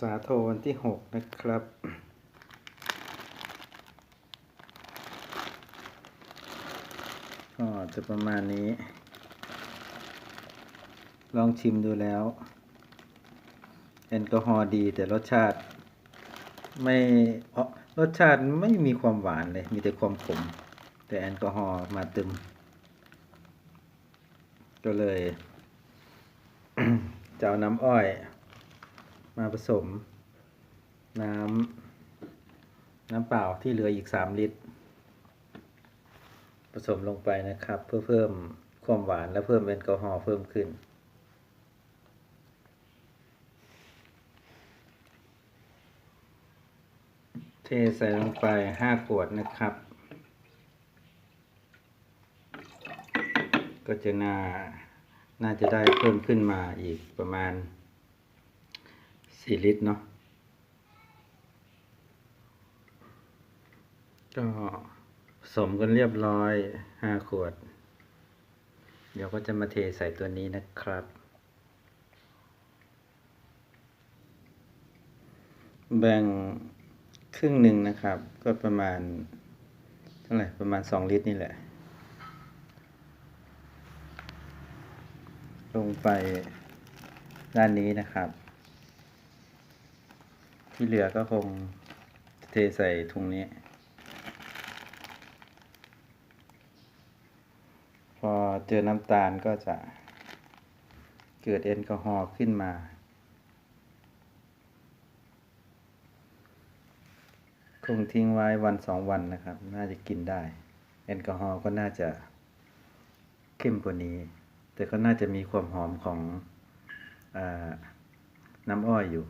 สาโทวันที่หกนะครับ ก็จะประมาณนี้ ลองชิมดูแล้ว แอลกอฮอล์ดีแต่รสชาติไม่รสชาติไม่มีความหวานเลย มีแต่ความขม แต่แอลกอฮอล์มาตึม ก็เลยจะเอาน้ำอ้อย มาผสม น้ำน้ำเปล่าที่เหลืออีกสามลิตร ผสมลงไปนะครับ เพื่อเพิ่มความหวานและเพิ่มแอลกอฮอล์เพิ่มขึ้น เทใส่ลงไปห้าขวดนะครับ ก็จะน่าน่าจะได้เพิ่มขึ้นมาอีกประมาณ สี่ลิตรเนาะก็ผสมกันเรียบร้อยห้าขวด เดี๋ยวก็จะมาเทใส่ตัวนี้นะครับ แบ่งครึ่งหนึ่งนะครับ ก็ประมาณเท่าไหร่ประมาณสองลิตรนี่แหละ ลงไปด้านนี้นะครับ ที่เหลือก็คงเทใส่ถุงนี้ พอเจอน้ำตาลก็จะเกิดแอลกอฮอล์ขึ้นมา คงทิ้งไว้วันสองวันนะครับ น่าจะกินได้ แอลกอฮอล์ก็น่าจะเข้มกว่านี้ แต่ก็น่าจะมีความหอมของอน้ำอ้อยอยู่